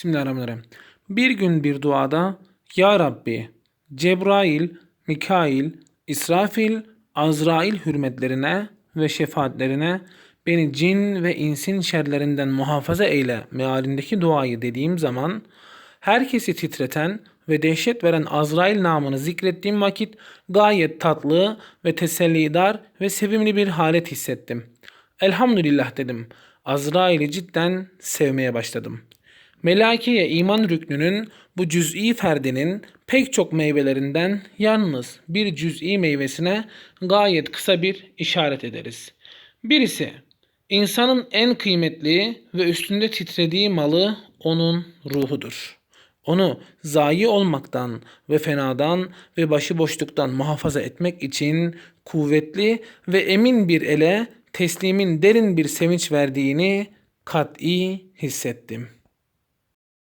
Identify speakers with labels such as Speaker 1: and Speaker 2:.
Speaker 1: Bismillahirrahmanirrahim. Bir gün bir duada Ya Rabbi Cebrail, Mikail, İsrafil, Azrail hürmetlerine ve şefaatlerine beni cin ve insin şerlerinden muhafaza eyle mealindeki duayı dediğim zaman herkesi titreten ve dehşet veren Azrail namını zikrettiğim vakit gayet tatlı ve tesellidar ve sevimli bir halet hissettim. Elhamdülillah dedim. Azrail'i cidden sevmeye başladım. Melakiye iman rüknünün bu cüz'i ferdinin pek çok meyvelerinden yalnız bir cüz'i meyvesine gayet kısa bir işaret ederiz. Birisi insanın en kıymetli ve üstünde titrediği malı onun ruhudur. Onu zayi olmaktan ve fenadan ve başıboşluktan muhafaza etmek için kuvvetli ve emin bir ele teslimin derin bir sevinç verdiğini kat'i hissettim.''